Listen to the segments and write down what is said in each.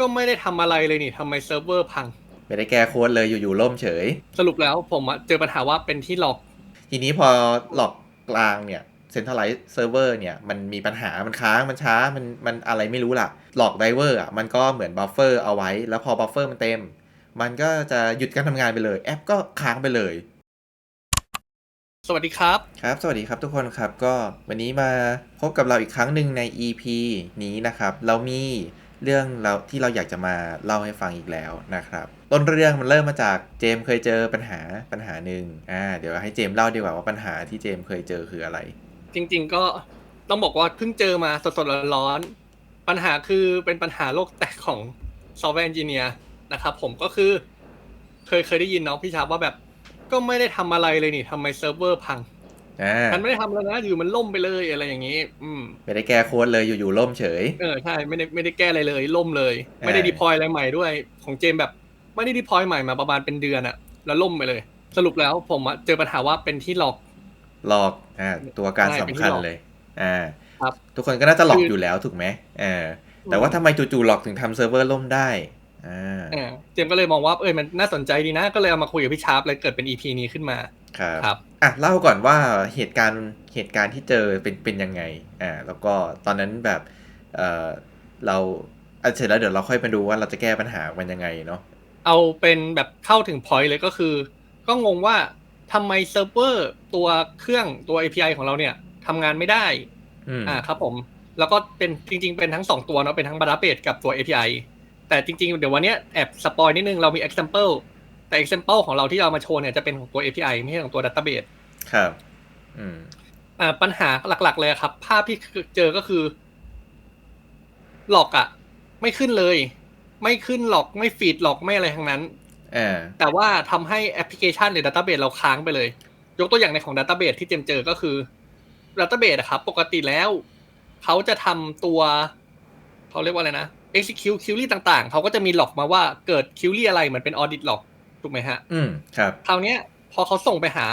ก็ไม่ได้ทำอะไรเลยนี่ทำไมเซิร์ฟเวอร์พัง ไม่ได้แก้โค้ดเลยอยู่ๆล่มเฉย สรุปแล้วผมอะเจอปัญหาว่าเป็นที่หลอก ทีนี้พอหลอกกลางเนี่ยเซ็นทรัลไลซ์เซิร์ฟเวอร์เนี่ย มันมีปัญหามันค้างมันช้ามันมันอะไรไม่รู้ล่ะ หลอกไดเวอร์อะมันก็เหมือนบัฟเฟอร์เอาไว้ แล้วพอบัฟเฟอร์มันเต็ม มันก็จะหยุดการทำงานไปเลย แอปก็ค้างไปเลย สวัสดีครับ ครับ สวัสดีครับทุกคนครับ ก็วันนี้มาพบกับเราอีกครั้งหนึ่งใน EP นี้นะครับ เรามี เรื่องเราที่เราอยากจะมาเล่าให้ฟังอีกแล้วนะครับ ต้นเรื่องมันเริ่มมาจากเจมเคยเจอปัญหาปัญหาหนึ่งอ่าเดี๋ยวให้เจมเล่าดีกว่าว่าปัญหาที่เจมเคยเจอคืออะไร จริง ๆ ก็ต้องบอกว่าเพิ่งเจอมาสดๆร้อนๆปัญหาคือเป็นปัญหาโลกแตกของซอฟต์แวร์เอนจิเนียร์นะครับผมก็คือ เคยเคยได้ยินน้องพี่ชาว่าแบบ ก็ไม่ได้ทำอะไรเลยนี่ทำไมเซิร์ฟเวอร์พัง อ่ามันไม่ได้ทำอะไรนะอยู่มันล่มไปเลยอะไรอย่างนี้ อืมไม่ได้แก้โค้ดเลยอยู่ๆล่มเฉย เออใช่ไม่ได้ไม่ได้แก้อะไรเลยล่มเลย ไม่ได้อ่าดีพอยอะไรใหม่ด้วย ของเจมแบบไม่ได้ดีพอยใหม่มาประมาณเป็นเดือนอะแล้วล่มไปเลย สรุปแล้วผมอะเจอปัญหาว่าเป็นที่หลอกหลอกอ่าตัวการใช่สำเป็นคัญที่หลอกเลยอ่าครับทุกคนก็น่าจะหลอกคืออยู่แล้วถูกไหมอ่าแต่ว่าทำไมจู่ๆหลอกถึงทำเซิร์ฟเวอร์ล่มได้อ่าเออเจมส์ก็เลยมองว่าเออมันน่าสนใจดีนะ ก็เลยเอามาคุยกับพี่ชาร์ปเลยเกิดเป็น EP นี้ขึ้นมา ครับครับอะเล่าก่อนว่าเหตุการณ์เหตุการณ์ที่เจอเป็นเป็นยังไงอ่าแล้วก็ตอนนั้นแบบเออเราอะเสร็จแล้วเดี๋ยวเราค่อยมาดูว่าเราจะแก้ปัญหามันยังไงเนาะเอาเป็นแบบเข้าถึง point เลยก็คือ ก็งงว่าทำไมเซิร์ฟเวอร์ตัวเครื่องตัว API ของเราเนี่ยทำงานไม่ได้อืมอ่าครับผม แล้วก็เป็นจริง ๆ เป็นทั้งสองตัวเนาะเป็นทั้งบาราเบกับตัว API แต่จริง ๆ เดี๋ยววันเนี้ยแอบสปอยนิดนึงเรามี example แต่ example ของเราที่เรามาโชว์เนี่ยจะเป็นของตัว API ไม่ใช่ของตัว database ครับ อืมอ่าปัญหาหลัก ๆ เลยครับ ภาพที่เจอก็คือ หลอกอะไม่ขึ้นเลย ไม่ขึ้นหลอกไม่ฟีดหลอกไม่อะไรทั้งนั้นอ่าแต่ว่าทำให้แอปพลิเคชันหรือดัต a b เบ e เราค้างไปเลย ยกตัวอย่างในของดัต a b เบ e ที่เจมเจอก็คือดัต a b เบ e อะครับ ปกติแล้ว เขาจะทำตัว เขาเรียกว่าอะไรนะ execute query ต่างๆ เขาก็จะมีหลอกมาว่าเกิด query อะไรเหมือนเป็น audit log ถูกไหมฮะ อืมครับคราวเนี้ย พอเขาส่งไปหา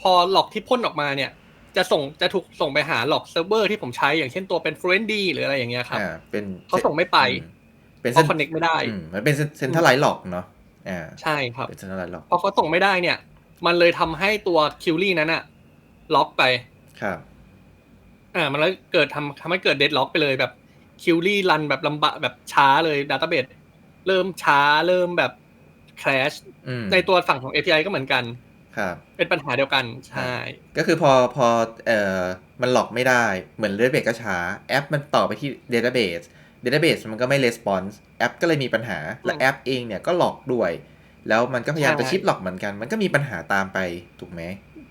พอหลอกที่พ่นออกมาเนี่ย จะส่งจะถูกส่งไปหาหลอกเซิร์ฟเวอร์ที่ผมใช้อย่างเช่นตัวเป็น Fluentd หรืออะไรอย่างเงี้ยครับอ่าเป็นเขาส่งไม่ไปอืมเป็นเพราะ connect ไม่ได้อืมมันเป็นเซ็นทรัลไลท์หลอกเนาะอ่าใช่ครับเป็นเซ็นทรัลไลท์หลอกพอเขาส่งไม่ได้เนี่ย มันเลยทำให้ตัวคิวรี่นั้นอะล็อกไปครับอ่ามันเลยเกิดทำทำให้เกิดเดดล็อกไปเลยแบบคิวรี่รันแบบลำบากแบบช้าเลยดัตต้าเบสเริ่มช้าเริ่มแบบ คร s ชอืมในตัวฝั่งของ API ก็เหมือนกันครับเป็นปัญหาเดียวกันใช่ ก็คือพอพอเอ่อมันหลอกไม่ได้เหมือนเดต้าเบสก็ช้า แอปมันต่อไปที่เดต้าเบสเดต้าเบสมันก็ไม่レスปอนส์แอปก็เลยมีปัญหา และแอปเองเนี่ยก็หลอกด้วย แล้วมันก็พยายามจะชิปหลอกเหมือนกัน มันก็มีปัญหาตามไปถูกไหม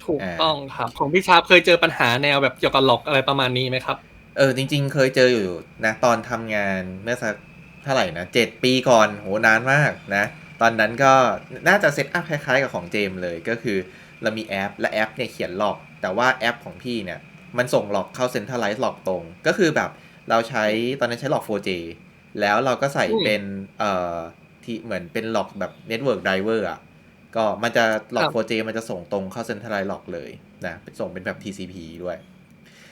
ถูกอ่าต้องครับ ของพี่ชาร์ปเคยเจอปัญหาแนวแบบเกี่ยวกับล็อกอะไรประมาณนี้ไหมครับ เออจริง ๆ เคยเจออยู่นะตอนทำงานเมื่อสักเท่าไหร่นะเจ็ดปีก่อนโหนานมากนะ ตอนนั้นก็น่าจะเซตอัพคล้ายๆกับของเจมส์เลยก็คือ เรามีแอป และแอปเนี่ยเขียนหลอก แต่ว่าแอปของพี่เนี่ย มันส่งหลอกเข้าเซ็นทรัลไลซ์หลอกตรง ก็คือแบบเราใช้ตอนนั้นใช้หลอก 4J แล้วเราก็ใส่อืมเป็นเอ่อที่เหมือนเป็นหลอกแบบ Network Driver อะก็มันจะหลอกครับ 4J มันจะส่งตรงเข้าเซ็นทรัลไลซ์หลอกเลยนะเป็นส่งเป็นแบบ TCP ด้วย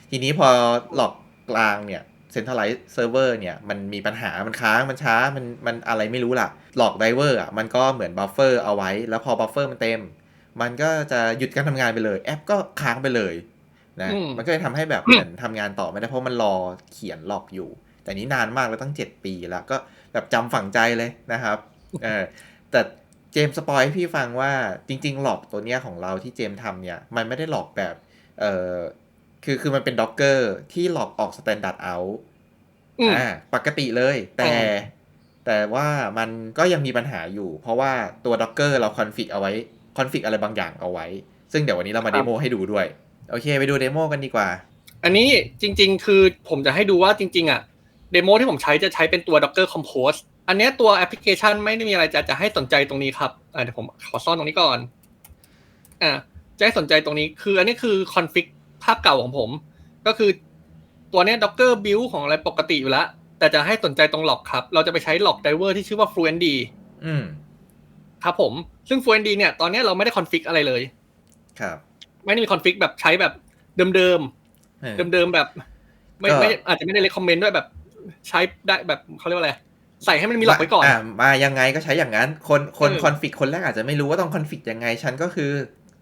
ทีนี้พอหลอกกลางเนี่ย เซ็นทรัลไลซ์เซิร์ฟเวอร์เนี่ย มันมีปัญหา มันค้าง มันช้า มัน มันอะไรไม่รู้ล่ะ หลอกไดเวอร์อะ มันก็เหมือนบัฟเฟอร์เอาไว้ แล้วพอบัฟเฟอร์มันเต็ม มันก็จะหยุดการทำงานไปเลย แอปก็ค้างไปเลยนะอืมมันก็เลยทำให้แบบเหมือนทำงานต่อไม่ได้เพราะมันรอเขียนหลอกอยู่ แต่นี้นานมากแล้วตั้ง 7 ปีแล้ว ก็แบบจำฝังใจเลยนะครับ เออ แต่เจมส์สปอยให้พี่ฟังว่าจริง ๆ หลอกตัวเนี้ยของเราที่เจมส์ทำเนี่ย มันไม่ได้หลอกแบบ เออ คือคือมันเป็นด็อกเกอร์ที่หลอกออกสแตนดาร์ดเอาอืมอ่าปกติเลย แต่อ่าแต่ว่ามันก็ยังมีปัญหาอยู่ เพราะว่าตัวด็อกเกอร์เราคอนฟิกเอาไว้คอนฟิกอะไรบางอย่างเอาไว้ ซึ่งเดี๋ยววันนี้เรามาเดโมให้ดูด้วย โอเค ไปดูเดโมกันดีกว่า อันนี้จริง ๆ คือผมจะให้ดูว่าจริง ๆ อะเดโมที่ผมใช้จะใช้เป็นตัว Docker Compose อันเนี้ยตัวแอปพลิเคชันไม่ได้มีอะไรจะจะให้สนใจตรงนี้ครับอ่าเดี๋ยวผมขอซ่อนตรงนี้ก่อนอ่าจะให้สนใจตรงนี้คืออันนี้คือคอนฟิก ภาพเก่าของผม ก็คือตัวเนี้ย Docker build ของอะไรปกติอยู่แล้ว แต่จะให้สนใจตรงหลอกครับ เราจะไปใช้หลอก driver ที่ชื่อว่า Fluentd อืมครับผม ซึ่ง Fluentd เนี่ยตอนเนี้ยเราไม่ได้คอนฟิกอะไรเลย ครับ ไม่ได้มีคอนฟิกแบบใช้แบบเดิมๆเออเดิมๆแบบ ไม่ก็ไม่อาจจะไม่ได้เลคคอมเมนต์ด้วยแบบใช้ได้แบบเขาเรียกว่าอะไรใส่ให้มันมีหลอกไว้ก่อนามายังไงก็ใช้อย่างนั้น คนคนเออคอนฟิกคนแรกอาจจะไม่รู้ว่าต้องคอนฟิกยังไง ฉันก็คือ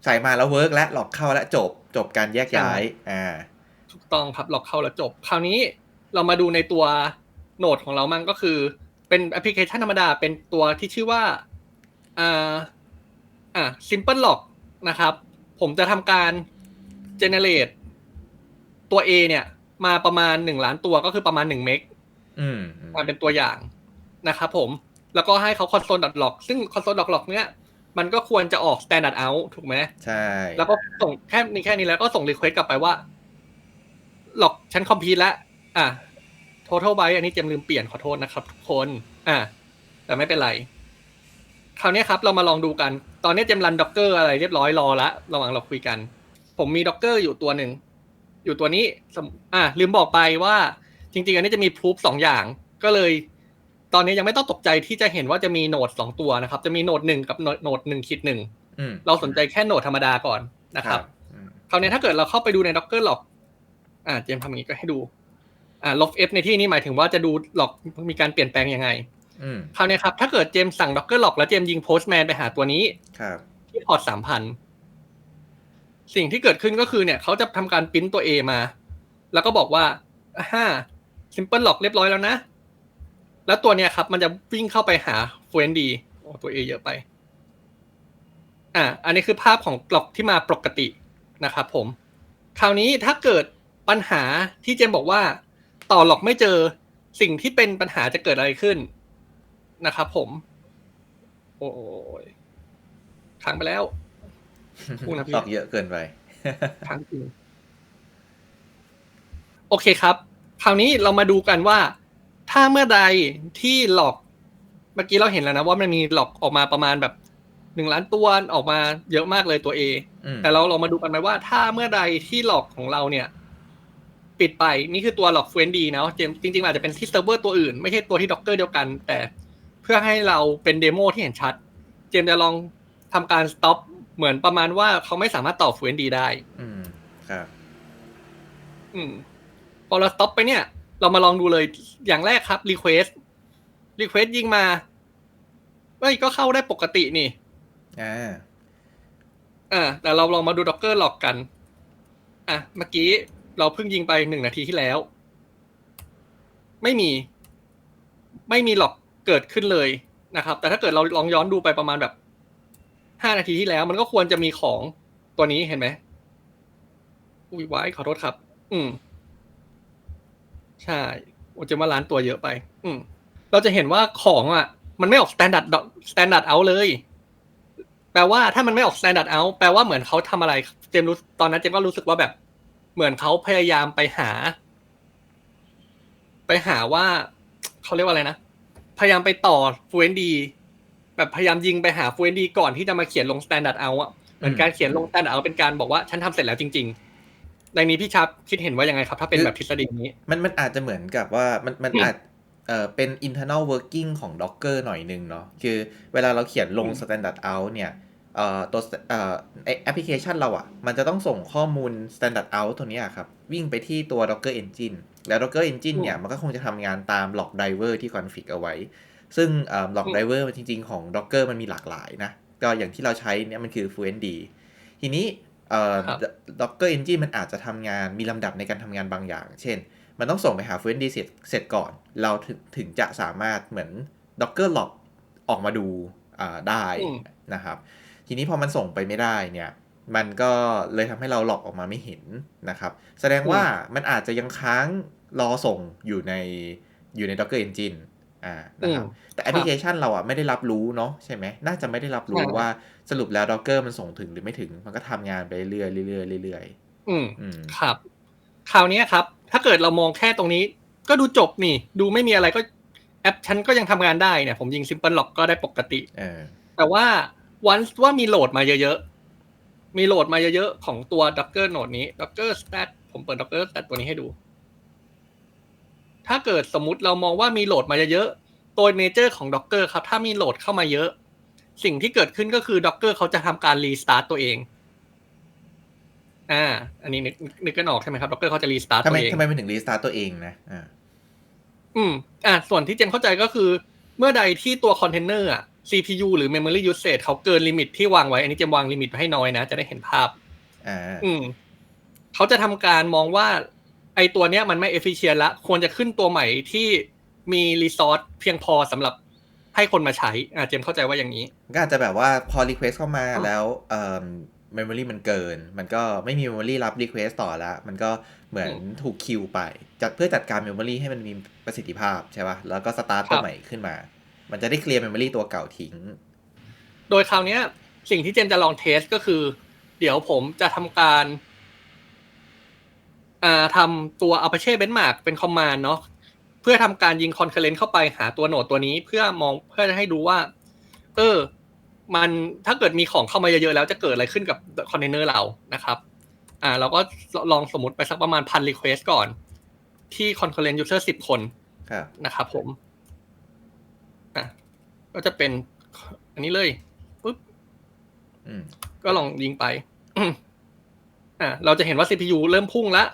ใส่มาแล้วเวิร์กและหลอกเข้าและจบจบการแยกย้ายอ่าถูกต้องครับหลอกเข้าแล้วจบ คราวนี้เรามาดูในตัวโหนดของเรามั่งก็คือ เป็นแอปพลิเคชันธรรมดาเป็นตัวที่ชื่อว่าอ่าอ่า simple lock นะครับ ผมจะทำการ generate ตัว A เนี่ย มาประมาณหนึ่งล้านตัวก็คือประมาณหนึ่งเมกอืมอืมมาเป็นตัวอย่างนะครับผม แล้วก็ให้เขา console.log ซึ่ง console.log เนี้ย มันก็ควรจะออก standard out ถูกไหมใช่ แล้วก็ส่งแค่นี้แค่นี้แล้วก็ส่งรีเควสกลับไปว่า หลอกฉันคอมพิวแล้ว อะ total byte อันนี้เจมลืมเปลี่ยนขอโทษนะครับทุกคน อะ แต่ไม่เป็นไร คราวนี้ครับ เรามาลองดูกัน ตอนนี้เจมรันด็อกเกอร์อะไรเรียบร้อยรอละระหว่างเราคุยกัน ผมมีด็อกเกอร์อยู่ตัวหนึ่ง อยู่ตัวนี้สมอะลืมบอกไปว่า จริง ๆ อันนี้จะมีพรูฟสองอย่าง ก็เลย ตอนนี้ยังไม่ต้องตกใจที่จะเห็นว่าจะมีโหนดสองตัวนะครับ จะมีโหนดหนึ่งกับโหนดหนึ่งคิดหนึ่งอืมเราสนใจแค่โหนดธรรมดาก่อนนะครับอืมคราวนี้ถ้าเกิดเราเข้าไปดูใน Docker Log อ่าเจมส์ทำอย่างนี้ก็ให้ดู อ่า log f ในที่นี้หมายถึงว่าจะดูหลอกมีการเปลี่ยนแปลงยังไงอืมคราวนี้ครับ ถ้าเกิดเจมส์สั่ง Docker Log แล้วเจมส์ยิง Postman ไปหาตัวนี้ครับที่พอร์ตสามพันสิ่งที่เกิดขึ้นก็คือเนี่ยเขาจะทำการปริ้นตัว A มา แล้วก็บอกว่าฮ่า simple log เรียบร้อยแล้วนะ แล้วตัวเนี้ยครับ มันจะวิ่งเข้าไปหา f r i e n d โอ้ตัว A เยอะไป อ่า อันนี้คือภาพของกลอกที่มาปกตินะครับผม คราวนี้ถ้าเกิดปัญหาที่เจมบอกว่าต่อหลอกไม่เจอสิ่งที่เป็นปัญหาจะเกิดอะไรขึ้นนะครับผม โอ้ยค้างไปแล้วพูดนะพี่ตอกเยอะเกินไปค้างจริงโอเคครับ คราวนี้เรามาดูกันว่า ถ้าเมื่อใดที่หลอก เมื่อกี้เราเห็นแล้วนะว่ามันมีหลอกออกมาประมาณแบบหนึ่งล้านตัวออกมาเยอะมากเลยตัว A อืมแต่เราเรามาดูกันไหมว่า ถ้าเมื่อใดที่หลอกของเราเนี่ย ปิดไปนี่คือตัวหลอกเฟรนดีนะเจมจริงๆอาจจะเป็นที่เซิร์ฟเวอร์ตัวอื่น ไม่ใช่ตัวที่ด็อกเกอร์เดียวกัน แต่เพื่อให้เราเป็นเดโมที่เห็นชัด เจมจะลองทำการสต็อปเหมือนประมาณว่าเขาไม่สามารถต่อเฟรนดีได้ อืมครับ อืมพอเราสต็อปไปเนี่ย เรามาลองดูเลยอย่างแรกครับ Request Request ยิงมาเอ้ยก็เข้าได้ปกตินี่อ่าอ่าแต่เราลองมาดู Docker log กัน อะเมื่อกี้เราเพิ่งยิงไปหนึ่งนาทีที่แล้ว ไม่มี ไม่มีหลอกเกิดขึ้นเลยนะครับ แต่ถ้าเกิดเราลองย้อนดูไปประมาณแบบห้านาทีที่แล้ว มันก็ควรจะมีของตัวนี้เห็นไหมอุ้ยไว้ขอโทษครับ อืม ใช่โอ้จะมาล้านตัวเยอะไป อืมเราจะเห็นว่าของอะ มันไม่ออก standard standard out เลย แปลว่าถ้ามันไม่ออก standard out แปลว่าเหมือนเขาทำอะไร เจมส์รู้ตอนนั้นเจมส์ก็รู้สึกว่าแบบ เหมือนเขาพยายามไปหา ไปหาว่าเขาเรียกว่าอะไรนะ พยายามไปต่อฟูเอนดีแบบพยายามยิงไปหาฟูเอนดีก่อนที่จะมาเขียนลง standard out อะเหมือนการเขียนลง standard out เป็นการบอกว่า ฉันทำเสร็จแล้วจริง ๆ ในนี้พี่ชับคิดเห็นว่ายังไงครับ ถ้าเป็นแบบทฤษฎีนี้ มันมันอาจจะเหมือนกับว่ามันมันอืมอาจเอ่อเป็น internal working ของ Docker หน่อยนึงเนาะคือเวลาเราเขียนลงอืม standard out เนี่ยเอ่อตัวเอ่อไอแอปพลิเคชันเราอะ่ะ มันจะต้องส่งข้อมูล standard out ตัวเนี้ยครับ วิ่งไปที่ตัว Docker Engine แล้ว Docker Engine เนี่ย มันก็คงจะทำงานตาม log driver ที่ config เอาไว้ ซึ่งเอ่อ log อืม driver มันจริง ๆ ของ Docker มันมีหลากหลายนะ ก็อย่างที่เราใช้เนี่ยมันคือ fluentd ทีนี้ เอ่อครับ Docker Engine มันอาจจะทำงานมีลำดับในการทำงานบางอย่าง เช่น มันต้องส่งไปหา fluentd เสร็จเสร็จก่อน เราถึงถึงจะสามารถเหมือน Docker log ออกมาดูอ่าได้อืมนะครับ ทีนี้พอมันส่งไปไม่ได้เนี่ย มันก็เลยทำให้เราหลอกออกมาไม่เห็นนะครับ แสดงว่ามันอาจจะยังค้างรอส่งอยู่ในอยู่ใน Docker Engine อ่านะครับอืมแต่แอปพลิเคชันเราอะไม่ได้รับรู้เนาะใช่ไหมน่าจะไม่ได้รับรู้ใช่ว่าสรุปแล้ว Docker มันส่งถึงหรือไม่ถึง มันก็ทำงานไปเรื่อยๆเรื่อยๆเรื่อยอืมๆอืมครับ คราวนี้ครับ ถ้าเกิดเรามองแค่ตรงนี้ ก็ดูจบนี่ ดูไม่มีอะไรก็แอปฉันก็ยังทำงานได้เนี่ย ผมยิง Simple Lock ก็ได้ปกติเออแต่ว่าวันว่ามีโหลดมาเยอะๆ มีโหลดมาเยอะๆ ของตัว Docker Node นี้ Docker Stat ผมเปิด Docker Stat ตัวนี้ให้ดู ถ้าเกิดสมมุติเรามองว่ามีโหลดมาเยอะๆตัวเนเจอร์ของ Docker ครับ ถ้ามีโหลดเข้ามาเยอะ สิ่งที่เกิดขึ้นก็คือ Docker เขาจะทำการรีสตาร์ตตัวเอง อ่า อันนี้นึกนึกกันออกใช่ไหมครับ Docker เขาจะรีสตาร์ตทำตัไมวเองทำไมมันถึงรีสตาร์ตตัวเองนะ อ่า อืม อะส่วนที่เจนเข้าใจก็คือ เมื่อใดที่ตัวคอนเทนเนอร์อะ CPU หรือ Memory Usage เขาเกินลิมิตที่วางไว้ อันนี้เจมวางลิมิตไว้ให้น้อยนะ จะได้เห็นภาพ อ่า อืม เขาจะทำการมองว่าไอตัวเนี้ยมันไม่ efficient ละควรจะขึ้นตัวใหม่ที่มีรีซอสเพียงพอสำหรับให้คนมาใช้อ่าเจมเข้าใจว่าอย่างนี้ ก็อาจจะแบบว่าพอ request เข้ามาแล้วเอ่อ memory มันเกิน มันก็ไม่มี memory รับ request ต่อแล้วมันก็เหมือนถูกคิวไป จัดเพื่อจัดการ memory ให้มันมีประสิทธิภาพใช่ป่ะ แล้วก็ start ตัวครับใหม่ขึ้นมา มันจะได้เคลียร์ memory ตัวเก่าทิ้ง โดยคราวเนี้ยสิ่งที่เจมจะลองเทสก็คือ เดี๋ยวผมจะทำการอ่า ทำตัว Apache Benchmark เป็นคอมมานด์เนาะเพื่อทำการยิงคอนเคอร์เรนต์เข้าไปหาตัวโหนดตัวนี้ เพื่อมองเพื่อจะให้ดูว่า เออ มันถ้าเกิดมีของเข้ามาเยอะๆแล้วจะเกิดอะไรขึ้นกับคอนเทนเนอร์เรานะครับ อ่า เราก็ลองสมมติไปสักประมาณพันรีเควสก่อน ที่คอนเคอร์เรนต์ยูเซอร์สิบคนครับนะครับผมอะก็จะเป็น อันนี้เลยปุ๊บอืมก็ลองยิงไปอะเราจะเห็นว่า CPU เริ่มพุ่งละ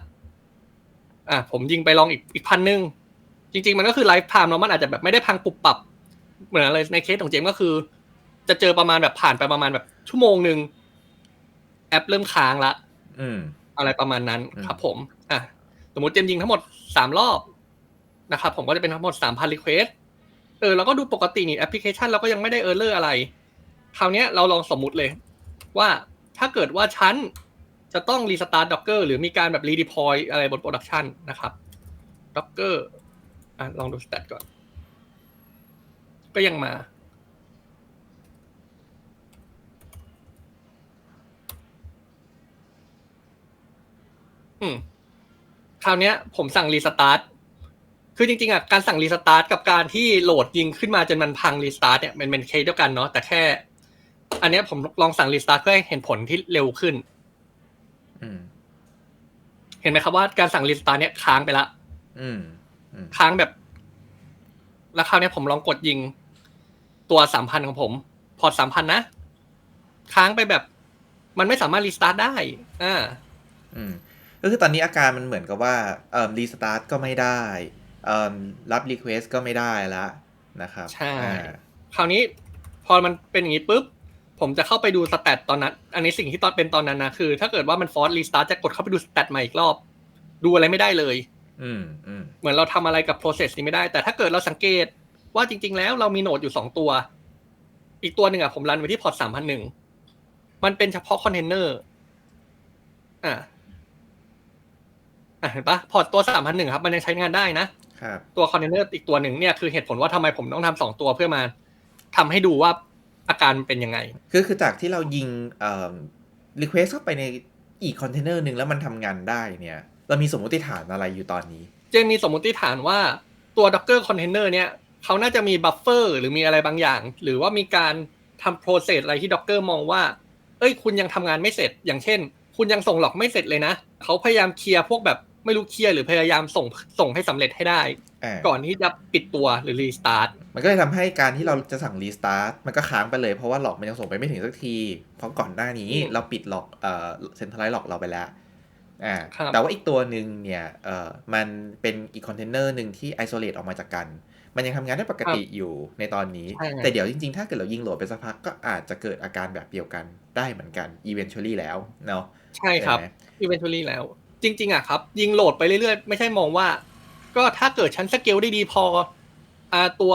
อะผมยิงไปลองอีกอีกพันหนึ่งจริง ๆ มันก็คือไลฟ์ไทม์เนาะมันอาจจะแบบไม่ได้พังปุบปับ เหมือนอะไรในเคสของเจมส์ก็คือ จะเจอประมาณแบบผ่านไปประมาณแบบชั่วโมงหนึ่งแอปเริ่มค้างละอืมอะไรประมาณนั้นอืมครับผม อะ สมมติเจมส์ยิงทั้งหมดสามรอบนะครับผมก็จะเป็นทั้งหมดสามพันรีเควสเออเราก็ดูปกตินี่แอปพลิเคชันเราก็ยังไม่ได้เออร์เลอร์อะไร คราวเนี้ยเราลองสมมุติเลย ว่าถ้าเกิดว่าฉัน จะต้องรีสตาร์ทด็อกเกอร์หรือมีการแบบรีดิพอยอะไรบนโปรดักชันนะครับด็อกเกอร์อะลองดูสแตทก่อน ก็ยังมา อืมคราวนี้ผมสั่งรีสตาร์ท คือจริงๆอะการสั่งรีสตาร์ทกับการที่โหลดยิงขึ้นมาจนมันพังรีสตาร์ทเนี่ยมันเป็นเคสเดียวกันเนาะแต่แค่ อันนี้ผมลองสั่งรีสตาร์ทเพื่อให้เห็นผลที่เร็วขึ้น เห็นไหมครับว่าการสั่งรีสตาร์ทเนี่ยค้างไปละอืมอืมค้างแบบ แล้วคราวเนี้ยผมลองกดยิง ตัวสามพันของผม พอร์ตสามพันนะ ค้างไปแบบ มันไม่สามารถรีสตาร์ทได้ อ่าอืมก็คือตอนนี้อาการมันเหมือนกับว่าเอ่อรีสตาร์ทก็ไม่ได้เอ่อรับ request ก็ไม่ได้ละนะครับ ใช่อ่าคราวนี้พอมันเป็นอย่างนี้ปุ๊บ ผมจะเข้าไปดูสแตทตอนนั้น อันนี้สิ่งที่ตอนเป็นตอนนั้นนะคือ ถ้าเกิดว่ามันฟอร์สรีสตาร์ทจะกดเข้าไปดูสแตทใหม่อีกรอบ ดูอะไรไม่ได้เลย อืมอืมเหมือนเราทำอะไรกับ process นี้ไม่ได้ แต่ถ้าเกิดเราสังเกตว่าจริง ๆ แล้วเรามีโหนดอยู่สองตัว อีกตัวหนึ่งอะผมรันไว้ที่พอร์ตสามพันหนึ่งมันเป็นเฉพาะคอนเทนเนอร์อ่าอะเห็นปะพอร์ตตัวสามพันหนึ่งครับ มันยังใช้งานได้นะครับตัวคอนเทนเนอร์อีกตัวหนึ่งเนี่ยคือเหตุผลว่าทำไมผมต้องทำสองตัวเพื่อมาทำให้ดูว่า อาการมันเป็นยังไง คือคือจากที่เรายิงเอ่อ request เข้าไปในอีกคอนเทนเนอร์หนึ่งแล้วมันทำงานได้เนี่ย เรามีสมมติฐานอะไรอยู่ตอนนี้ เจนมีสมมติฐานว่าตัว Docker Container เนี่ยเขาน่าจะมีบัฟเฟอร์หรือมีอะไรบางอย่าง หรือว่ามีการทำ process อะไรที่ Docker มองว่า เอ้ยคุณยังทำงานไม่เสร็จ อย่างเช่น คุณยังส่งหลอกไม่เสร็จเลยนะ เขาพยายามเคลียร์พวกแบบ ไม่รู้เคลียร์หรือพยายามส่งส่งให้สำเร็จให้ได้อ่าก่อนที่จะปิดตัวหรือ restart มันก็เลยทำให้การที่เราจะสั่งรีสตาร์ทมันก็ค้างไปเลยเพราะว่าหลอกมันยังส่งไปไม่ถึงสักที เพราะก่อนหน้านี้อืมเราปิดหลอกเอ่อเซ็นทรัลไลซ์หลอกเราไปแล้วอ่าครับแต่ว่าอีกตัวหนึ่งเนี่ยเอ่อมันเป็นอีกคอนเทนเนอร์หนึ่งที่ไอโซเลตออกมาจากกันมันยังทำงานได้ปกติอยู่ในตอนนี้ใช่แต่เดี๋ยวจริงๆ ถ้าเกิดเรายิงโหลดไปสักพักก็อาจจะเกิดอาการแบบเดียวกันได้เหมือนกัน eventually แล้วเนาะใช่ครับไหม eventually แล้ว จริง ๆอะครับ ยิงโหลดไปเรื่อยๆ ไม่ใช่มองว่า ก็ถ้าเกิดฉันสเกลได้ดีพออ่าตัว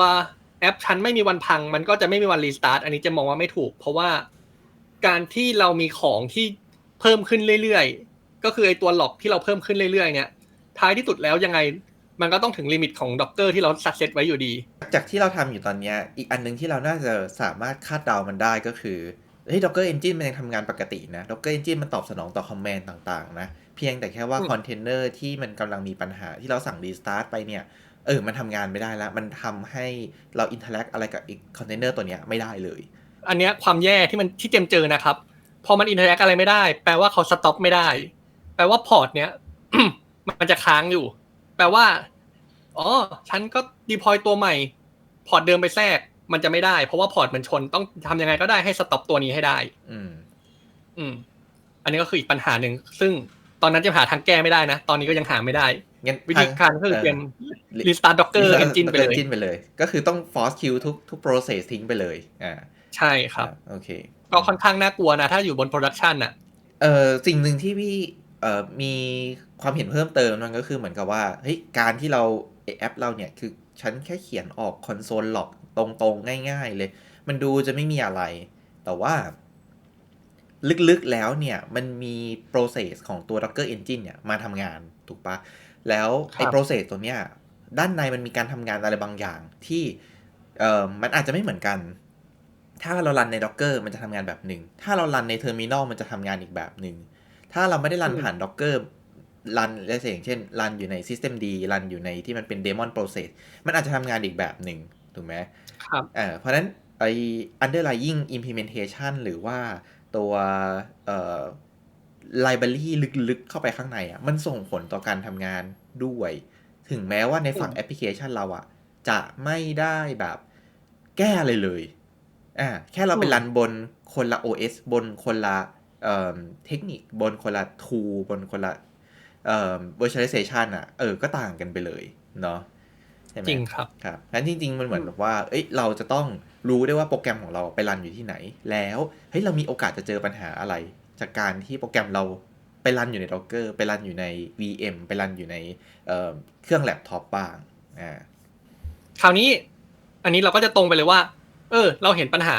แอปฉันไม่มีวันพัง มันก็จะไม่มีวันรีสตาร์ทอันนี้จะมองว่าไม่ถูก เพราะว่าการที่เรามีของที่เพิ่มขึ้นเรื่อยๆ ก็คือไอตัวหลอกที่เราเพิ่มขึ้นเรื่อยๆ เนี่ย ท้ายที่สุดแล้วยังไงมันก็ต้องถึงลิมิตของ Docker ที่เราสัดเซตไว้อยู่ดี จากที่เราทำอยู่ตอนเนี้ยอีกอันหนึงที่เราน่าจะสามารถคาดเดามันได้ก็คือเฮ้ย Docker Engine มันยังทำงานปกตินะ Docker Engine มันตอบสนองต่อคอมเมนต์ต่างๆ นะ พียงแต่แค่ว่าอืมคอนเทนเนอร์ที่มันกำลังมีปัญหาที่เราสั่ง restart ไปเนี่ย เออ มันทำงานไม่ได้แล้ว มันทำให้เรา interact อะไรกับอีกคอนเทนเนอร์ตัวเนี้ยไม่ได้เลย อันเนี้ยความแย่ที่มันที่เจมเจอนะครับ พอมันอินเทอร์แอคอะไรไม่ได้ แปลว่าเขาสต็อปไม่ได้ แปลว่าพอร์ตเนี้ยมันจะค้างอยู่ แปลว่า อ๋อ ฉันก็ดีพอยตัวใหม่ พอร์ตเดิมไปแทรก มันจะไม่ได้ เพราะว่าพอร์ตมันชน ต้องทำยังไงก็ได้ให้สต็อปตัวนี้ให้ได้ อืม อืม อันนี้ก็คืออีกปัญหาหนึ่ง ซึ่ง ตอนนั้นจะหาทางแก้ไม่ได้นะ ตอนนี้ก็ยังหาไม่ได้งั้นวิธีการก็คือเป็น restart docker engine ไปเลย engine ไปเลย ก็คือต้อง force queue ทุกทุก process ทิ้งไปเลยอ่าใช่ครับโอเคก็ค่อนข้างน่ากลัวนะ ถ้าอยู่บนโปรดักชันอะเอ่อสิ่งหนึ่งที่พี่เอ่อมีความเห็นเพิ่มเติมมันก็คือเหมือนกับว่าเฮ้ยการที่เราไอ้แอปเราเนี่ยคือฉันแค่เขียนออกคอนโซลล็อกตรงๆ ง่าย ๆ เลย มันดูจะไม่มีอะไร แต่ว่า ลึกๆแล้วเนี่ย มันมี process ของตัว Docker Engine เนี่ยมาทำงานถูกปะแล้วไอ้ครับ process ตัวเนี้ยด้านในมันมีการทำงานอะไรบางอย่างที่เอ่อมันอาจจะไม่เหมือนกัน ถ้าเรารันใน Docker มันจะทำงานแบบหนึ่ง ถ้าเรารันใน Terminal มันจะทำงานอีกแบบหนึ่ง ถ้าเราไม่ได้รันอืมผ่าน Docker รันและอย่างเช่นรันอยู่ใน System D รันอยู่ในที่มันเป็น Daemon Process มันอาจจะทำงานอีกแบบหนึ่งถูกไหมครับเอ่อเพราะฉะนั้นไอ้ underlying implementation หรือว่า ตัวเอ่อ library ลึกๆ เข้าไปข้างในอะ มันส่งผลต่อการทำงานด้วย ถึงแม้ว่าในฝั่งอืมแอปพลิเคชันเราอะ จะไม่ได้แบบแก้อะไรเลย อ่า แค่เราไปรันบนคนละ OS บนคนละเอ่อเทคนิคบนคนละ tool บนคนละเอ่อ virtualization อะ เออ ก็ต่างกันไปเลย เนาะใช่ไหมจริงครับ ครับงั้นจริง ๆ มันเหมือนอืมแบบว่า เอ้ย เราจะต้อง รู้ได้ว่าโปรแกรมของเราไปรันอยู่ที่ไหน แล้วเฮ้ยเรามีโอกาสจะเจอปัญหาอะไร จากการที่โปรแกรมเราไปรันอยู่ใน Docker ไปรันอยู่ใน VM ไปรันอยู่ในเอ่อเครื่องแล็ปท็อปบ้างอ่าคราวนี้ อันนี้เราก็จะตรงไปเลยว่า เออ เราเห็นปัญหา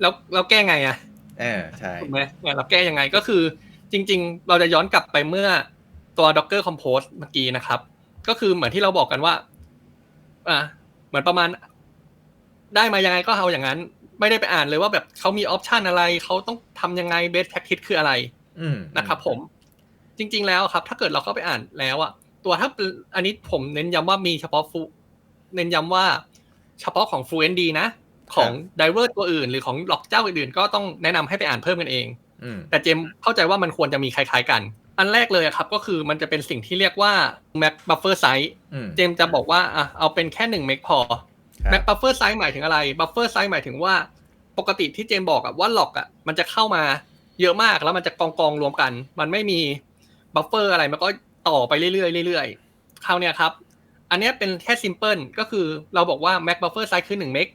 แล้วเราแก้ไงอะอ่าใช่ถูกไหมเนี่ยเราแก้ยังไงก็คือ จริง ๆ เราจะย้อนกลับไปเมื่อตัว Docker Compose เมื่อกี้นะครับ ก็คือเหมือนที่เราบอกกันว่าอ่าเหมือนประมาณ ได้มายังไงก็เอาอย่างนั้น ไม่ได้ไปอ่านเลยว่าแบบเขามีออปชันอะไรเขาต้องทำยังไง best practice คืออะไรอืมนะครับผม จริง ๆ แล้วครับ ถ้าเกิดเราเข้าไปอ่านแล้วอะตัวถ้าเป็นอันนี้ผมเน้นย้ำว่ามีเฉพาะฟูเน้นย้ำว่าเฉพาะของ Fluentd นะของ Diver ตัวอื่น หรือของหลอกเจ้าอื่นๆก็ต้องแนะนำให้ไปอ่านเพิ่มกันเองอืมแต่เจมเข้าใจว่ามันควรจะมีคล้าย ๆ กัน อันแรกเลยอะครับก็คือมันจะเป็นสิ่งที่เรียกว่า Mac Buffer Size อืมเจมจะบอกว่าอะเอาเป็นแค่หนึ่งเมกพอ ครับ Mac Buffer Size หมายถึงอะไร Buffer Size หมายถึงว่า ปกติที่เจมบอกอะว่าหลอกอะมันจะเข้ามาเยอะมากแล้วมันจะกองกองรวมกัน มันไม่มีบัฟเฟอร์อะไรมันก็ต่อไปเรื่อยๆเรื่อยๆคราวเนี้ยครับ อันนี้เป็นแค่ simple ก็คือเราบอกว่า Mac Buffer Size คือ1เมก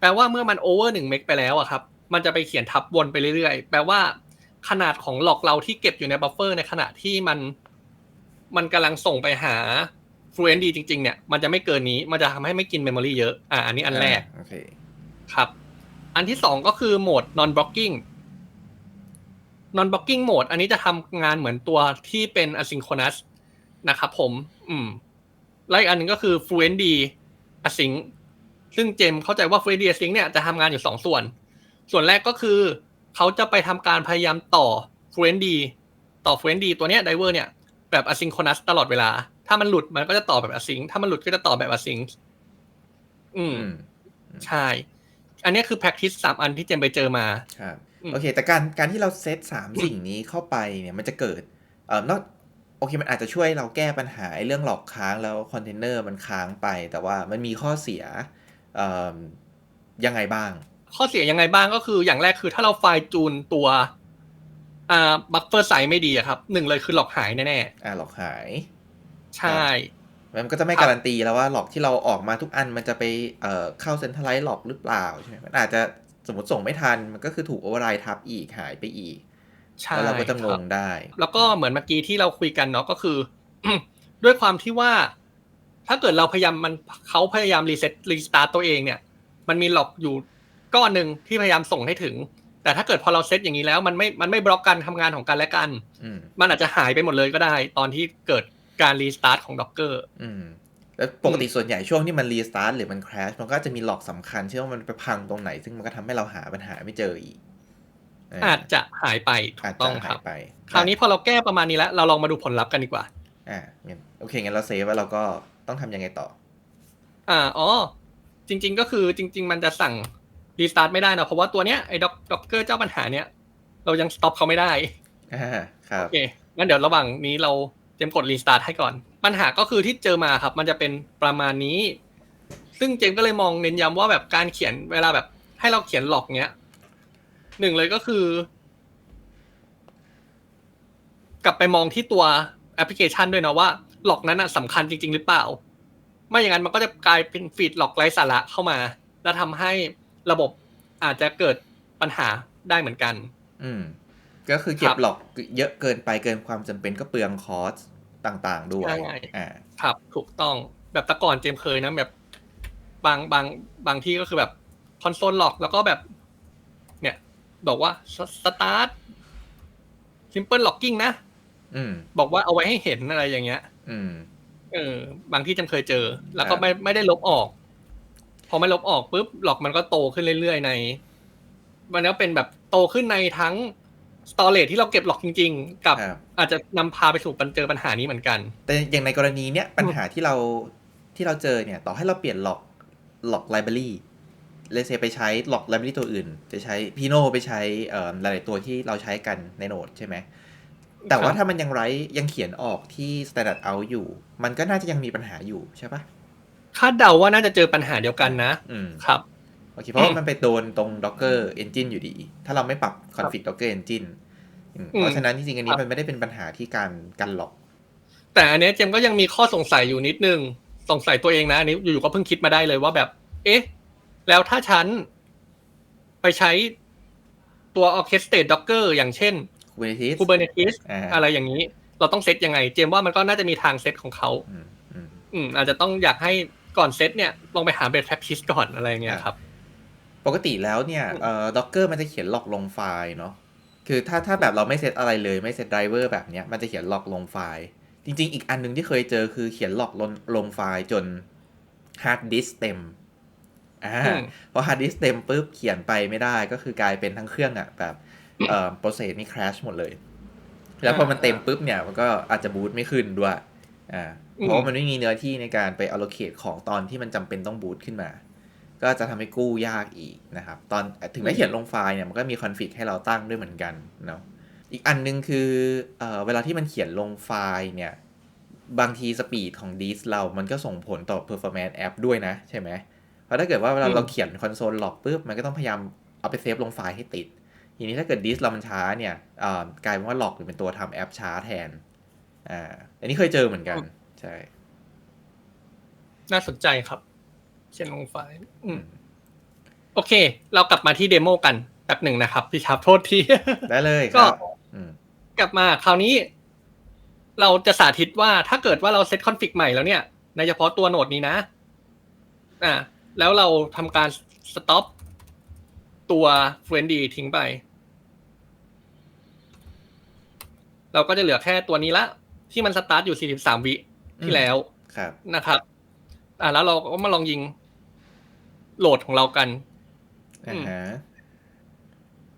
แปลว่าเมื่อมัน over 1เมกไปแล้วอะครับ มันจะไปเขียนทับวนไปเรื่อยๆ แปลว่าขนาดของหลอกเราที่เก็บอยู่ในบัฟเฟอร์ในขณะที่มัน มันกำลังส่งไปหา Fluentd จริงๆเนี่ยมันจะไม่เกินนี้มันจะทำให้ไม่กินเมมโมรีเยอะอ่าอันนี้อันแรกโอเคครับ อันที่สองก็คือโหมด non blocking non blocking โหมดอันนี้จะทำงานเหมือนตัวที่เป็น asynchronous นะครับผม อืมและอีกอันหนึ่งก็คือ fluentd async ซึ่งเจมเข้าใจว่า fluentd async เนี่ยจะทำงานอยู่สองส่วน ส่วนแรกก็คือ เขาจะไปทำการพยายามต่อ fluentd ต่อ fluentd ตัวเนี้ย diver เนี่ย แบบ asynchronous ตลอดเวลา ถ้ามันหลุดมันก็จะต่อแบบ async ถ้ามันหลุดก็จะต่อแบบ async อืมอืม ใช่ อันนี้คือ practice สามอันที่เจมไปเจอมาครับอืมโอเค แต่การการที่เราเซตสามสิ่งนี้เข้าไปเนี่ยมันจะเกิด เอ่อนอกโอเคมันอาจจะช่วยเราแก้ปัญหาไอ้เรื่องหลอกค้างแล้วคอนเทนเนอร์มันค้างไป แต่ว่ามันมีข้อเสียเอ่อยังไงบ้าง ข้อเสียยังไงบ้างก็คืออย่างแรกคือถ้าเราไฟล์จูนตัวอ่าบัฟเฟอร์ไซส์ไม่ดีอะครับหนึ่งเลยคือหลอกหายแน่อ่าหลอกหายๆ ใช่ มันก็จะไม่ครับการันตีแล้วว่าหลอกที่เราออกมาทุกอันมันจะไปเอ่อเข้าเซ็นทรัลไลซ์หลอกหรือเปล่าใช่ไหมมันอาจจะสมมติส่งไม่ทันมันก็คือถูกโอเวอร์ไรทับอีกหายไปอีกใช่แล้วเราก็จะงครับงได้ แล้วก็เหมือนเมื่อกี้ที่เราคุยกันเนาะก็คือ ด้วยความที่ว่า ถ้าเกิดเราพยายามมันเขาพยายามรีเซ็ตรีสตาร์ตตัวเองเนี่ย มันมีหลอกอยู่ก้อนหนึ่งที่พยายามส่งให้ถึง แต่ถ้าเกิดพอเราเซตอย่างนี้แล้ว มันไม่มันไม่บล็อกการทำงานของกันและกันอืมมันอาจจะหายไปหมดเลยก็ได้ ตอนที่เกิด การรีสตาร์ทของ Docker อืมแล้วปกติส่วนใหญ่ช่วงที่มันรีสตาร์ทหรือมันคราชมันก็จะมีหลอกสำคัญเชื่อว่ามันไปพังตรงไหน ซึ่งมันก็ทำให้เราหาปัญหาไม่เจออีกเอาจจะหายไปถูอาจกจะต้องคหารัยบไปคราวนี้พอเราแก้ประมาณนี้แล้ว เราลองมาดูผลลัพธ์กันดีกว่า อ่างั้นโอเคงั้นเราเซฟไว้เราก็ต้องทำยังไงต่อ อ่าอ๋อจริง ๆ ก็คือจริง ๆ มันจะสั่งรีสตาร์ทไม่ได้นะเพราะว่าตัวเนี้ยไอ้ด็อกด็อกเกอร์เจ้าปัญหาเนี้ยเรายังสต็อปเขาไม่ได้อ่าครับโอเคงั้นเดี๋ยวระหว่างนี้เรา เตรียมกดรีสตาร์ทให้ก่อน ปัญหาก็คือที่เจอมาครับ มันจะเป็นประมาณนี้ ซึ่งเจมส์ก็เลยมองเน้นย้ำว่าแบบการเขียนเวลาแบบ ให้เราเขียนหลอกเนี้ยหนึ่งเลยก็คือ กลับไปมองที่ตัวแอปพลิเคชันด้วยนะว่าหลอกนั้นอะสำคัญจริง ๆ หรือเปล่า ไม่อย่างนั้นมันก็จะกลายเป็นฟีดหลอกไร้สาระเข้ามา แล้วทำให้ระบบอาจจะเกิดปัญหาได้เหมือนกัน อืม ก็คือเก็ครับบหลอกเยอะเกินไปเกินความจำเป็นก็เปลืองคอสต่างๆด้วยใช่อ่าครับถูกต้องแบบแต่ก่อนเจมส์เคยนะแบบบางบางบางที่ก็คือแบบคอนโซลหลอกแล้วก็แบบ เนี่ย บอกว่าสตาร์ทซิมเปิลล็อกกิ้งนะอืมบอกว่าเอาไว้ให้เห็นอะไรอย่างเงี้ยอืมเออ บางที่จำเคยเจอ แล้วก็ครับไม่ไม่ได้ลบออก พอไม่ลบออกปุ๊บหลอกมันก็โตขึ้นเรื่อยๆใน มันก็เป็นแบบโตขึ้นในทั้ง สตอเรจที่เราเก็บหลอกจริง ๆ กับครับอาจจะนำพาไปสู่ปัญเจอปัญหานี้เหมือนกัน แต่อย่างในกรณีเนี้ยปัญหาที่เราที่เราเจอเนี่ย ต่อให้เราเปลี่ยนหลอกหลอกไลบรารีเลเซไปใช้หลอกไลบรารีตัวอื่น จะใช้พีโนไปใช้เอ่อหลายๆตัวที่เราใช้กันในโนดใช่ไหมแต่ว่าครับถ้ามันยังไรยังเขียนออกที่ standard out อยู่ มันก็น่าจะยังมีปัญหาอยู่ใช่ปะคาดเดาว่าน่าจะเจอปัญหาเดียวกันนะอืมครับ โอเคเพราะว่ามันไปโดนตรง Docker Engine อยู่ดี ถ้าเราไม่ปรับ config Docker Engine อืมอืมเพราะฉะนั้นจริงๆอันคนี้รับมันไม่ได้เป็นปัญหาที่การกันหลอก แต่อันเนี้ยเจมส์ก็ยังมีข้อสงสัยอยู่นิดนึง สงสัยตัวเองนะอันนี้อยู่ๆก็เพิ่งคิดมาได้เลยว่าแบบ เอ๊ะ แล้วถ้าฉันไปใช้ตัว orchestrate docker อย่างเช่น Kubernetes kubernetes อ่าอะไรอย่างนี้ เราต้องเซตยังไง เจมส์ว่ามันก็น่าจะมีทางเซตของเขาอืมอืมอืมอาจจะต้องอยากให้ก่อนเซตเนี่ยลองไปหา best practice ก่อนอะไรอย่างเงี้ยครับ ปกติแล้วเนี่ยเอ่อ Docker มันจะเขียนหลอกลงไฟล์เนาะคือถ้าถ้าแบบเราไม่เซตอะไรเลยไม่เซตไดรเวอร์แบบเนี้ยมันจะเขียนหลอกลงไฟล์ จริง ๆ อีกอันหนึ่งที่เคยเจอคือเขียนหลอกลงลงไฟล์จนฮาร์ดดิสเต็มอ่าอืมพอฮาร์ดดิสเต็มปุ๊บเขียนไปไม่ได้ก็คือกลายเป็นทั้งเครื่องอะแบบเอ่อโปรเซสนี่คราชหมดเลย แล้วพอมันเต็มปุ๊บเนี่ยมันก็อาจจะบูตไม่ขึ้นด้วยอ่าเพราะว่ามันไม่มีเนื้อที่ในการไป allocate ของตอนที่มันจำเป็นต้องบูตขึ้นมา ก็จะทำให้กู้ยากอีกนะครับ ตอนถึงแม้เขียนลงไฟล์เนี่ยมันก็มีคอนฟิกให้เราตั้งด้วยเหมือนกันเนาะอีกอันหนึงคือเอ่อเวลาที่มันเขียนลงไฟล์เนี่ย บางทีสปีดของดิสเรามันก็ส่งผลต่อ performance app ด้วยนะ ใช่ไหมเพราะถ้าเกิดว่าเวลาอืมเราเขียนคอนโซลล็อกปุ๊บมันก็ต้องพยายามเอาไปเซฟลงไฟล์ให้ติด ทีนี้ถ้าเกิดดิสเรามันช้าเนี่ยเอ่อกลายเป็นว่าล็อกหรือเป็นตัวทำแอปช้าแทนอ่าอันนี้เคยเจอเหมือนกัน ใช่ น่าสนใจครับ เขียนลงไฟล์อืมโอเค เรากลับมาที่เดโมกันแป๊บหนึ่งนะครับ พี่ชับโทษที ได้เลยคก็ รับอืมกลับมาคราวนี้ เราจะสาธิตว่าถ้าเกิดว่าเราเซตคอนฟิกใหม่แล้วเนี่ย ในเฉพาะตัวโหนดนี้นะ อ่า แล้วเราทำการสต็อปตัวเฟรนดีทิ้งไป เราก็จะเหลือแค่ตัวนี้ละ ที่มันสตาร์ทอยู่ 43 วิที่แล้วครับนะครับ อ่าแล้วเราก็มาลองยิง โหลดของเรากันอ่าฮะ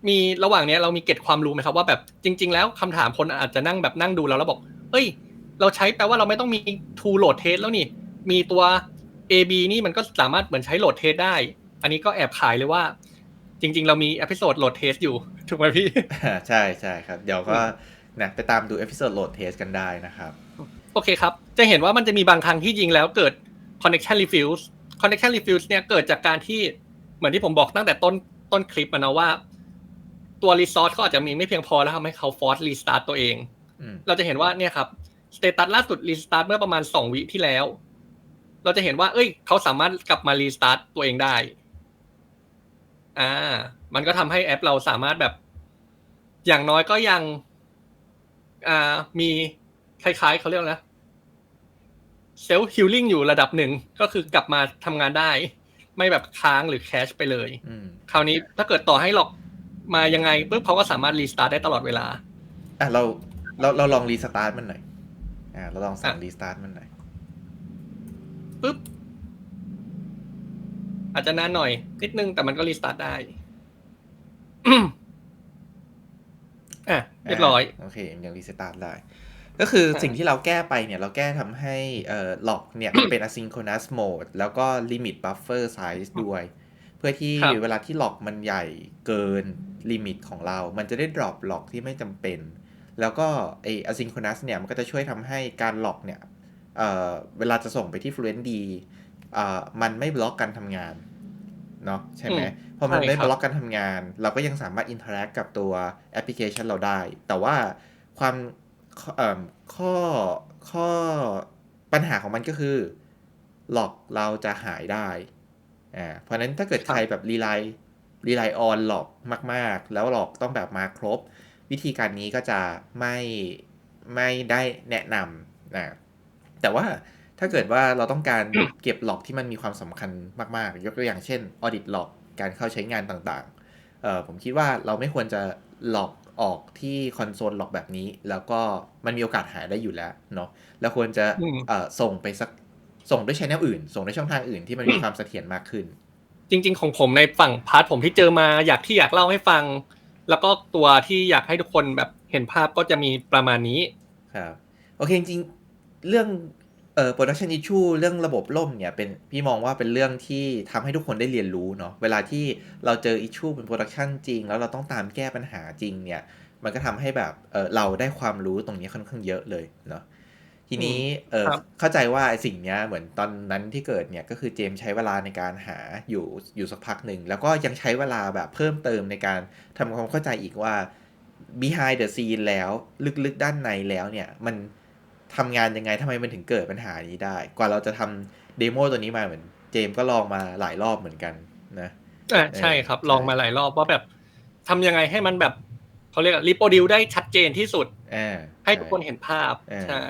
มีระหว่างเนี้ยเรามีเก็ตความรู้ไหมครับว่าแบบจริง ๆ แล้วคำถามคนอาจจะนั่งแบบนั่งดูแล้วแล้วบอก เอ้ย เราใช้แปลว่าเราไม่ต้องมี to load test แล้วนี่ มีตัว AB นี่มันก็สามารถเหมือนใช้ load test ได้ อันนี้ก็แอบขายเลยว่า จริง ๆ เรามี episode load test อยู่ถูกไหมพี่อ่าใช่ใช่ครับ เดี๋ยวก็นะไปตามดูเอพิโซดโหลดเทสกันได้นะครับ โอเคครับ จะเห็นว่ามันจะมีบางครั้งที่ยิงแล้วเกิด connection refuse connection refuse เนี่ยเกิดจากการที่เหมือนที่ผมบอกตั้งแต่ต้นต้นคลิปอะนะว่าตัว resource เขาอาจจะมีไม่เพียงพอแล้วทำให้เขา force restart ตัวเองอืมเราจะเห็นว่าเนี่ยครับสเตตัสล่าสุดรีสตาร์ทเมื่อประมาณสองวิที่แล้ว เราจะเห็นว่า เอ้ย เขาสามารถกลับมารีสตาร์ทตัวเองได้ อ่า มันก็ทำให้แอปเราสามารถแบบ อย่างน้อยก็ยัง อ่า มีคล้ายๆเขาเรียกว่านะ เซลล์ฮิลลิ่งอยู่ระดับหนึ่งก็คือกลับมาทำงานได้ ไม่แบบค้างหรือแคชไปเลยอืมคราวนี้ถ้าเกิดต่อให้หลอกมายังไงปุ๊บเขาก็สามารถรีสตาร์ทได้ตลอดเวลาอะเราเราเราลองรีสตาร์ทมันหน่อยอ่าเราลองสั่งอะรีสตาร์ทมันหน่อยปุ๊บอาจจะนานหน่อยนิดนึงแต่มันก็รีสตาร์ทได้อะเรียบร้อย โอเค ยังรีสตาร์ทได้ ก็คืออะสิ่งที่เราแก้ไปเนี่ย เราแก้ทำให้เอ่อล็อกเนี่ยเป็น asynchronous mode แล้วก็ limit buffer size ด้วย เพื่อที่ครับเวลาที่ล็อกมันใหญ่เกินลิมิตของเรา มันจะได้ drop ล็อกที่ไม่จำเป็น แล้วก็ไอ asynchronous เนี่ย มันก็จะช่วยทำให้การล็อกเนี่ยเอ่อเวลาจะส่งไปที่ fluentd อ่ามันไม่บล็อกการทำงานเนาะใช่ไหมอืมพอมันใช่ไม่ครับบล็อกการทำงาน เราก็ยังสามารถอินเทอร์แอคกับตัวแอปพลิเคชันเราได้ แต่ว่าความ ข้อเอิ่มข้อข้อปัญหาของมันก็คือ หลอกเราจะหายได้อ่าเพราะฉะนั้นถ้าเกิดครับใครแบบรีไลรีไลออนหลอกมาก ๆ แล้วหลอกต้องแบบมาครบ วิธีการนี้ก็จะไม่ไม่ได้แนะนำนะแต่ว่าถ้าเกิดว่าเราต้องการเก็บหลอกที่มันมีความสำคัญมากๆ ยกตัวอย่างเช่นออดิตหลอกการเข้าใช้งานต่างๆเอ่อผมคิดว่าเราไม่ควรจะหลอก ออกที่คอนโซลหลอกแบบนี้ แล้วก็มันมีโอกาสหายได้อยู่แล้วเนาะเราควรจะอืมเอ่อส่งไปสักส่งด้วยชแนลอื่น ส่งด้วยช่องทางอื่นที่มันมีความเสถียรมากขึ้น จริง ๆ ของผมในฝั่งพาร์ทผมที่เจอมาอยากที่อยากเล่าให้ฟัง แล้วก็ตัวที่อยากให้ทุกคนแบบเห็นภาพก็จะมีประมาณนี้ครับโอเคจริงๆเรื่อง เอ่อ production issue เรื่องระบบล่มเนี่ยเป็นพี่มองว่าเป็นเรื่องที่ทำให้ทุกคนได้เรียนรู้เนาะเวลาที่เราเจอ issue เป็น production จริง แล้วเราต้องตามแก้ปัญหาจริงเนี่ย มันก็ทำให้แบบเออเราได้ความรู้ตรงนี้ค่อนข้างเยอะเลยเนาะทีนี้เออครับเข้าใจว่าไอ้สิ่งเนี้ยเหมือนตอนนั้นที่เกิดเนี่ยก็คือเจมส์ใช้เวลาในการหาอยู่อยู่สักพักหนึ่ง แล้วก็ยังใช้เวลาแบบเพิ่มเติมในการทำความเข้าใจอีกว่า behind the scene แล้วลึกๆด้านในแล้วเนี่ยมัน ทำงานยังไงทำไมมันถึงเกิดปัญหานี้ได้ กว่าเราจะทำเดโมตัวนี้มาเหมือน เจมส์ก็ลองมาหลายรอบเหมือนกันนะอ่าใช่ครับเออลองมาหลายรอบว่าแบบทำยังไงให้มันแบบเขาเรียกรีโปรดิวได้ชัดเจนที่สุดอ่าให้ทุกคนเห็นภาพอ่าใช่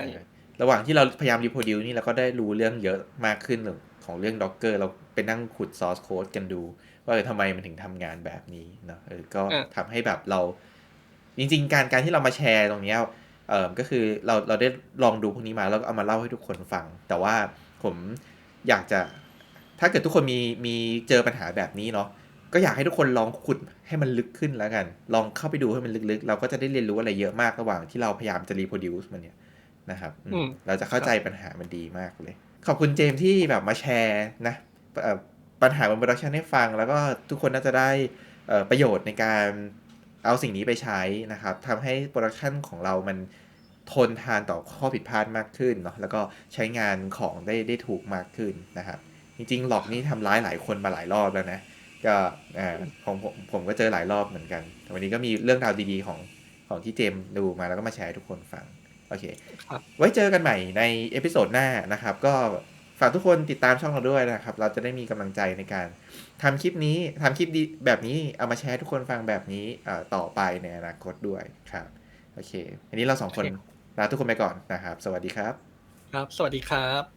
ระหว่างที่เราพยายามรีโปรดิวนี่เราก็ได้รู้เรื่องเยอะมากขึ้นของเรื่อง Docker เราไปนั่งขุด source code กันดู ว่าเออทำไมมันถึงทำงานแบบนี้เนอะเออก็อะทำให้แบบเรา จริง ๆ การการที่เรามาแชร์ตรงเนี้ย เออก็คือเราเราได้ลองดูพวกนี้มาแล้วก็เอามาเล่าให้ทุกคนฟัง แต่ว่าผมอยากจะถ้าเกิดทุกคนมีมีเจอปัญหาแบบนี้เนาะก็อยากให้ทุกคนลองขุดให้มันลึกขึ้นแล้วกัน ลองเข้าไปดูให้มันลึกๆ เราก็จะได้เรียนรู้อะไรเยอะมากระหว่างที่เราพยายามจะรีโปรดิวส์มันเนี่ยนะครับอืมอืมเราจะเข้าใจปัญหามันดีมากเลย ขอบคุณเจมส์ที่แบบมาแชร์นะเอ่อปัญหาบนโปรดักชันให้ฟัง แล้วก็ทุกคนน่าจะได้เอ่อประโยชน์ในการ เอาสิ่งนี้ไปใช้นะครับทำให้โปรดักชันของเรามันทนทานต่อข้อผิดพลาดมากขึ้นเนาะแล้วก็ใช้งานของได้ได้ถูกมากขึ้นนะครับจริงๆหลอกนี่ทำร้ายหลายคนมาหลายรอบแล้วนะก็อ่าของผมผมก็เจอหลายรอบเหมือนกัน แต่วันนี้ก็มีเรื่องราวดีๆของของที่เจมส์ดูมาแล้วก็มาแชร์ให้ทุกคนฟัง โอเคครับไว้เจอกันใหม่ในเอพิโซดหน้านะครับ ก็ ฝากทุกคนติดตามช่องเราด้วยนะครับ เราจะได้มีกำลังใจในการทำคลิปนี้ทำคลิปดีแบบนี้เอามาแชร์ให้ทุกคนฟังแบบนี้เอ่อต่อไปในอนาคตด้วยครับ โอเค อันนี้เราสองคนโอเคลาทุกคนไปก่อนนะครับ สวัสดีครับ ครับ สวัสดีครับ